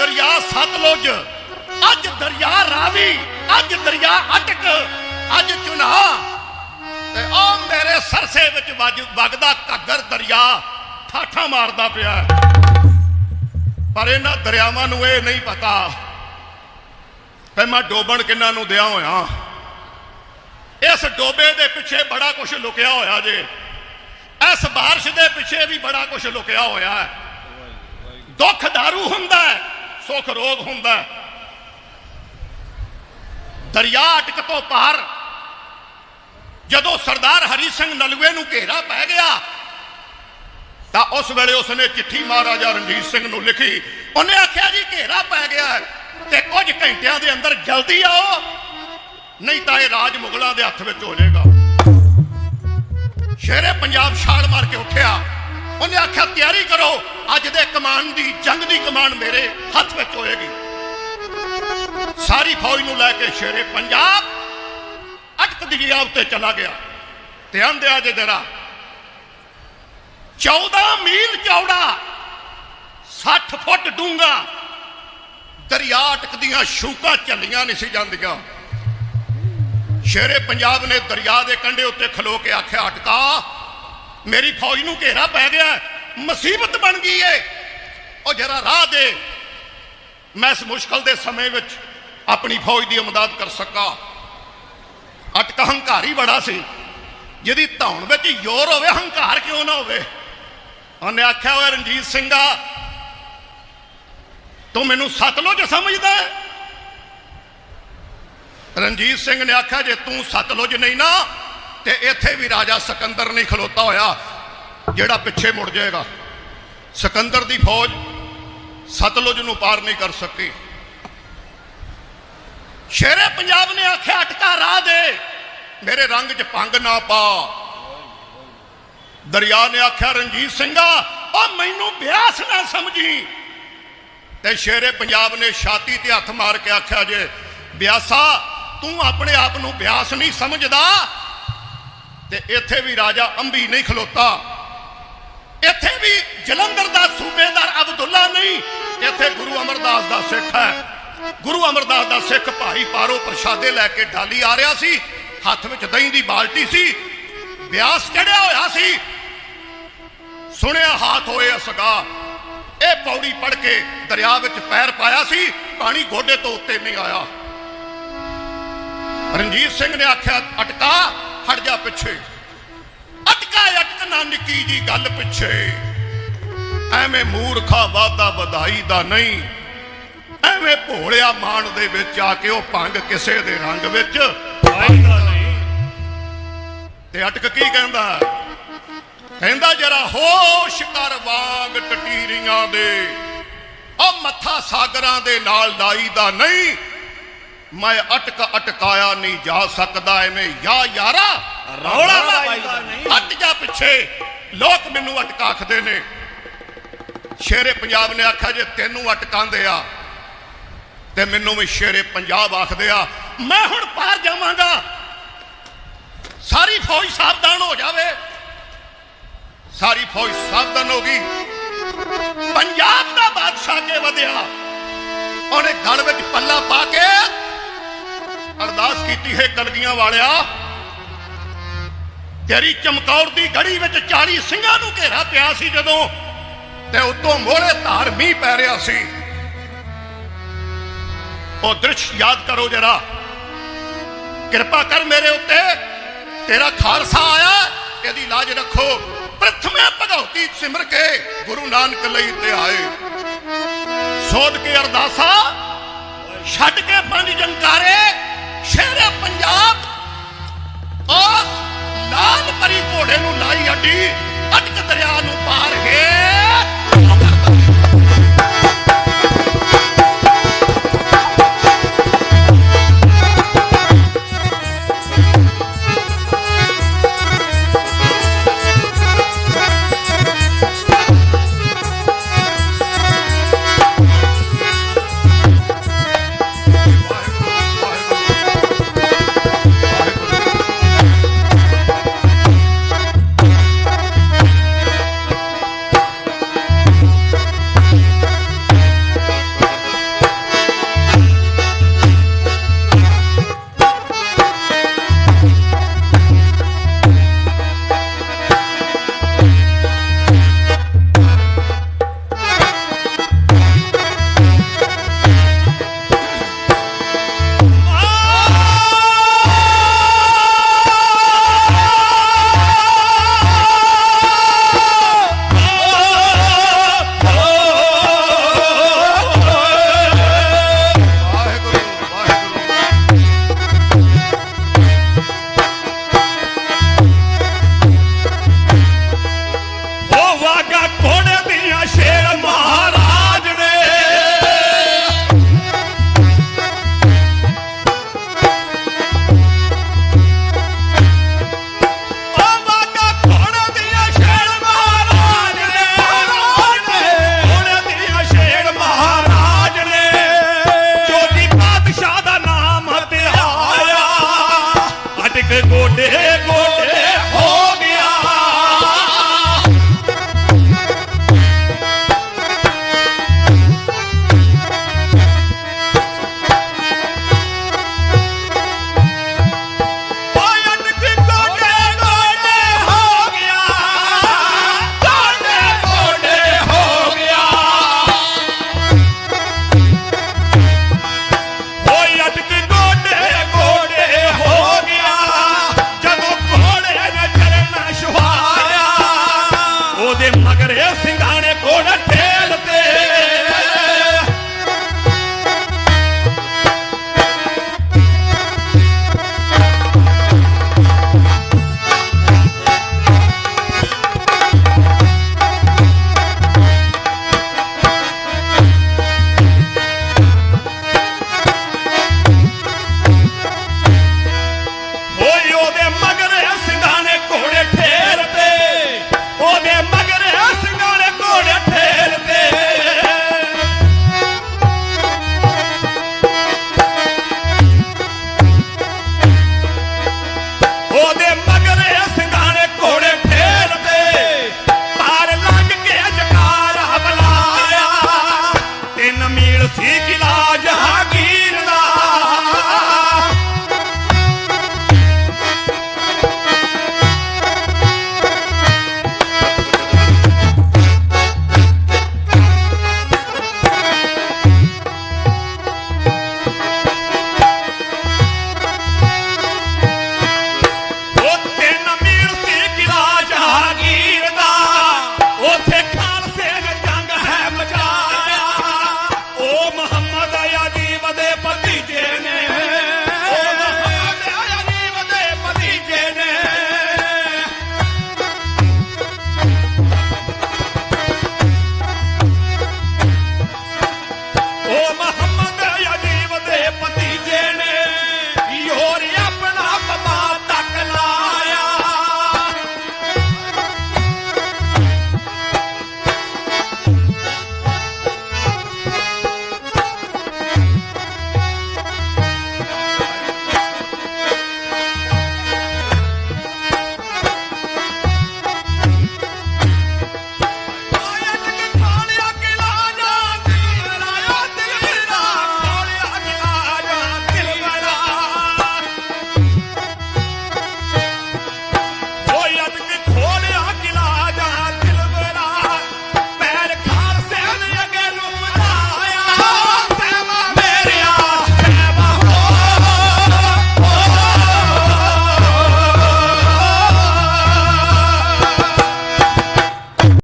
ਦਰਿਆ ਸਤਲੁਜ, ਅੱਜ ਦਰਿਆ ਰਾਵੀ, ਅੱਜ ਦਰਿਆ ਅਟਕ, ਅੱਜ ਚੁਨਾ। ਤੇ ਉਹ ਮੇਰੇ ਸਰਸੇ ਵਿੱਚ ਵਗਦਾ ਘੱਗਰ ਦਰਿਆ, ਠਾਠਾ ਮਾਰਦਾ ਪਿਆ। ਪਰ ਇਹਨਾਂ ਦਰਿਆਵਾਂ ਨੂੰ ਇਹ ਨਹੀਂ ਪਤਾ ਕਿ ਮੈਂ ਡੋਬਣ ਕਿੰਨਾਂ ਨੂੰ ਦਿਆ ਹੋਇਆ। ਇਸ ਡੋਬੇ ਦੇ ਪਿੱਛੇ ਬੜਾ ਕੁਝ ਲੁਕਿਆ ਹੋਇਆ ਜੇ। ਇਸ ਬਾਰਿਸ਼ ਦੇ ਪਿੱਛੇ ਵੀ ਬੜਾ ਕੁਝ ਲੁਕਿਆ ਹੋਇਆ। ਹੈ ਦੁੱਖ ਦਾਰੂ ਹੁੰਦਾ ਹੈ। ਸੁੱਖ ਰੋਗ ਹੁੰਦਾ ਦਰਿਆ ਅਟਕ ਤੋਂ ਪਾਰ ਜਦੋਂ ਸਰਦਾਰ ਹਰੀ ਸਿੰਘ ਨਲੂਏ ਨੂੰ ਘੇਰਾ ਪੈ ਗਿਆ, ਤਾਂ ਉਸ ਵੇਲੇ ਉਸਨੇ ਚਿੱਠੀ ਮਹਾਰਾਜਾ ਰਣਜੀਤ ਸਿੰਘ ਨੂੰ ਲਿਖੀ। ਉਹਨੇ ਆਖਿਆ ਜੀ, ਘੇਰਾ ਪੈ ਗਿਆ ਤੇ ਕੁਝ ਘੰਟਿਆਂ ਦੇ ਅੰਦਰ ਜਲਦੀ ਆਓ, ਨਹੀਂ ਤਾਂ ਇਹ ਰਾਜ ਮੁਗਲਾਂ ਦੇ ਹੱਥ ਵਿੱਚ ਹੋ ਜਾਏਗਾ। ਸ਼ੇਰੇ ਪੰਜਾਬ ਛਾਲ ਮਾਰ ਕੇ ਉੱਠਿਆ। ਉਹਨੇ ਆਖਿਆ, ਤਿਆਰੀ ਕਰੋ, ਅੱਜ ਦੇ ਕਮਾਨ ਦੀ, ਜੰਗ ਦੀ ਕਮਾਨ ਮੇਰੇ ਹੱਥ ਵਿੱਚ ਹੋਏਗੀ। ਸਾਰੀ ਫੌਜ ਨੂੰ ਲੈ ਕੇ ਸ਼ੇਰੇ ਪੰਜਾਬ ਅਟਕ ਦਰਿਆ ਉੱਤੇ ਚਲਾ ਗਿਆ। ਧਿਆਨ ਦਿਆ ਜੇ ਜਰਾ 14 ਮੀਲ ਚੌੜਾ 60 ਫੁੱਟ ਡੂੰਘਾ, ਦਰਿਆ ਅਟਕਦੀਆਂ ਸ਼ੂਕਾਂ ਚੱਲੀਆਂ ਨਹੀਂ ਸੀ ਜਾਂਦੀਆਂ। ਸ਼ੇਰੇ ਪੰਜਾਬ ਨੇ ਦਰਿਆ ਦੇ ਕੰਢੇ ਉੱਤੇ ਖਲੋ ਕੇ ਆਖਿਆ, ਅਟਕਾ ਮੇਰੀ ਫੌਜ ਨੂੰ ਘੇਰਾ ਪੈ ਗਿਆ ਮੁਸੀਬਤ ਬਣ ਗਈ ਏ। ਉਹ ਜਰਾ ਰਾਹ ਦੇ। ਮੈਂ ਇਸ ਮੁਸ਼ਕਲ ਦੇ ਸਮੇਂ ਵਿੱਚ ਆਪਣੀ ਫੌਜ ਦੀ ਮਦਦ ਕਰ ਸਕਾਂ। ਅਟਕ ਹੀ ਬੜਾ ਸੀ। ਜਿਹਦੀ ਧੌਣ ਵਿੱਚ ਜ਼ੋਰ ਹੋਵੇ, ਹੰਕਾਰ ਕਿਉਂ ਨਾ ਹੋਵੇ? ਉਹਨੇ ਆਖਿਆ ਹੋਇਆ ਰਣਜੀਤ ਸਿੰਘਾ, ਤੂੰ ਮੈਨੂੰ ਸਤਲੁਜ ਸਮਝਦਾ ਹੈ? ਰਣਜੀਤ ਸਿੰਘ ਨੇ ਆਖਿਆ, ਜੇ ਤੂੰ ਸਤਲੁਜ ਨਹੀਂ ਨਾ ਤੇ ਇੱਥੇ ਵੀ ਰਾਜਾ ਸਿਕੰਦਰ ਨਹੀਂ ਖਲੋਤਾ ਹੋਇਆ, ਜਿਹੜਾ ਪਿੱਛੇ ਮੁੜ ਜਾਏਗਾ। ਸਿਕੰਦਰ ਦੀ ਫੌਜ ਸਤਲੁਜ ਨੂੰ ਪਾਰ ਨਹੀਂ ਕਰ ਸਕੀ। ਸ਼ੇਰੇ ਪੰਜਾਬ ਨੇ ਆਖਿਆ, ਅਟਕਾ ਰਾਹ ਦੇ। ਮੇਰੇ ਰੰਗ 'ਚ ਭੰਗ ਨਾ ਪਾ। ਦਰਿਆ ਨੇ ਆਖਿਆ, ਰਣਜੀਤ ਸਿੰਘਾ, ਉਹ ਮੈਨੂੰ ਬਿਆਸ ਨਾ ਸਮਝੀ। ਤੇ ਸ਼ੇਰੇ ਪੰਜਾਬ ਨੇ ਛਾਤੀ ਤੇ ਹੱਥ ਮਾਰ ਕੇ ਆਖਿਆ ਜੇ, ਬਿਆਸਾ, ਤੂੰ ਆਪਣੇ ਆਪ ਨੂੰ ਬਿਆਸ ਨਹੀਂ ਸਮਝਦਾ। ਤੇ ਇੱਥੇ ਵੀ ਰਾਜਾ ਅੰਬੀ ਨਹੀਂ ਖਲੋਤਾ। ਇੱਥੇ ਵੀ ਜਲੰਧਰ ਦਾ ਸੂਬੇਦਾਰ ਅਬਦੁੱਲਾ ਨਹੀਂ, ਇੱਥੇ ਗੁਰੂ ਅਮਰਦਾਸ ਦਾ ਸਿੱਖ ਹੈ। ਗੁਰੂ ਅਮਰਦਾਸ ਦਾ ਸਿੱਖ ਭਾਈ ਪਾਰੋ ਪ੍ਰਸ਼ਾਦੇ ਲੈ ਕੇ ਢਾਲੀ ਆ ਰਿਹਾ ਸੀ, ਹੱਥ ਵਿੱਚ ਦਹੀਂ ਦੀ ਬਾਲਟੀ ਸੀ ਵਿਆਸ ਚੜਿਆ ਹੋਇਆ ਸੀ। ਸੁਣਿਆ ਹਾਥ ਹੋਏ ਅਸਗਾ ਇਹ ਪੌੜੀ ਪੜ ਕੇ ਦਰਿਆ ਵਿੱਚ ਪੈਰ ਪਾਇਆ ਸੀ, ਪਾਣੀ ਗੋਡੇ ਤੋਂ ਉੱਤੇ ਨਹੀਂ ਆਇਆ। ਰਣਜੀਤ ਸਿੰਘ ਨੇ ਆਖਿਆ, ਅਟਕਾ ਪਿੱਛੇ। ਅਟਕਾ ਅਟਕ ਨਾ ਨਿੱਕੀ ਜੀ ਗੱਲ ਪਿੱਛੇ। ਐਵੇਂ ਮੂਰਖਾ ਵਾਦਾ ਵਧਾਈ ਦਾ ਨਹੀਂ। ਐਵੇਂ ਭੋਲਿਆ ਮਾਨ ਦੇ ਵਿੱਚ ਆ ਕੇ ਉਹ ਭੰਗ ਕਿਸੇ ਦੇ ਰੰਗ ਵਿੱਚ ਆਈਦਾ ਨਹੀਂ। ਤੇ ਅਟਕ ਕੀ ਕਹਿੰਦਾ? ਕਹਿੰਦਾ ਜਰਾ ਹੋਸ਼ ਕਰ ਵਾਂਗ ਟਟੀਰੀਆਂ ਦੇ। ਉਹ ਮੱਥਾ ਸਾਗਰਾਂ ਦੇ ਨਾਲ ਲਾਈ ਦਾ ਨਹੀਂ। ਮੈਂ ਅਟਕ ਅਟਕਾਇਆ ਨਹੀਂ ਜਾ ਸਕਦਾ, ਐਵੇਂ ਯਾ ਯਾਰਾ। ਰੌਲਾ ਨਾ ਪਾਈਦਾ ਹਟ ਜਾ ਪਿੱਛੇ। ਲੋਕ ਮੈਨੂੰ ਅਟਕਾਖਦੇ ਨੇ। ਸ਼ੇਰੇ ਪੰਜਾਬ ਨੇ ਆਖਿਆ ਜੇ ਤੈਨੂੰ ਅਟਕਾਉਂਦੇ ਆ, ਤੇ ਮੈਨੂੰ ਵੀ ਸ਼ੇਰੇ ਪੰਜਾਬ ਆਖਦੇ ਆ, ਮੈਂ ਹੁਣ ਪਾਰ ਜਾਵਾਂਗਾ। ਸਾਰੀ ਫੌਜ ਸਾਵਧਾਨ ਹੋ ਜਾਵੇ। ਸਾਰੀ ਫੌਜ ਸਾਵਧਾਨ ਹੋ ਗਈ। ਪੰਜਾਬ ਦਾ ਬਾਦਸ਼ਾਹ ਕੇ ਵਧਿਆ। ਉਹਨੇ ਗਲ ਵਿੱਚ ਪੱਲਾ ਪਾ ਕੇ ਅਰਦਾਸ ਕੀਤੀ, ਹੈ ਕਲਗੀਆਂ ਵਾਲਿਆ ਤੇਰੀ ਚਮਕੌਰ ਦੀ ਗੜੀ ਵਿੱਚ 40 ਸਿੰਘਾਂ ਨੂੰ ਘੇਰਾ ਪਿਆ ਸੀ ਜਦੋਂ ਤੇ ਉਤੋਂ ਮੋਹਰੇ ਧਾਰ ਮੀਂਹ ਪੈ ਰਿਹਾ ਸੀ। ਉਹ ਦ੍ਰਿਸ਼ ਯਾਦ ਕਰੋ ਜਰਾ। ਕਿਰਪਾ ਕਰ ਮੇਰੇ ਉੱਤੇ, ਤੇਰਾ ਖਾਲਸਾ ਆਇਆ, ਇਹਦੀ ਲਾਜ ਰੱਖੋ। ਪ੍ਰਥਮੇ ਭਗਉਤੀ ਸਿਮਰ ਕੇ ਗੁਰੂ ਨਾਨਕ ਲਈ ਤੇ ਆਏ। ਸੋਧ ਕੇ ਅਰਦਾਸਾ, ਛੱਡ ਕੇ ਪੰਜ ਜੰਕਾਰੇ, ਸ਼ੇਰੇ ਪੰਜਾਬ ਉਸ ਲਾਲ ਪਰੀ ਘੋੜੇ ਨੂੰ ਲਾਈ ਅੱਡੀ ਅਟਕ ਦਰਿਆ ਨੂੰ ਪਾਰ ਹੈ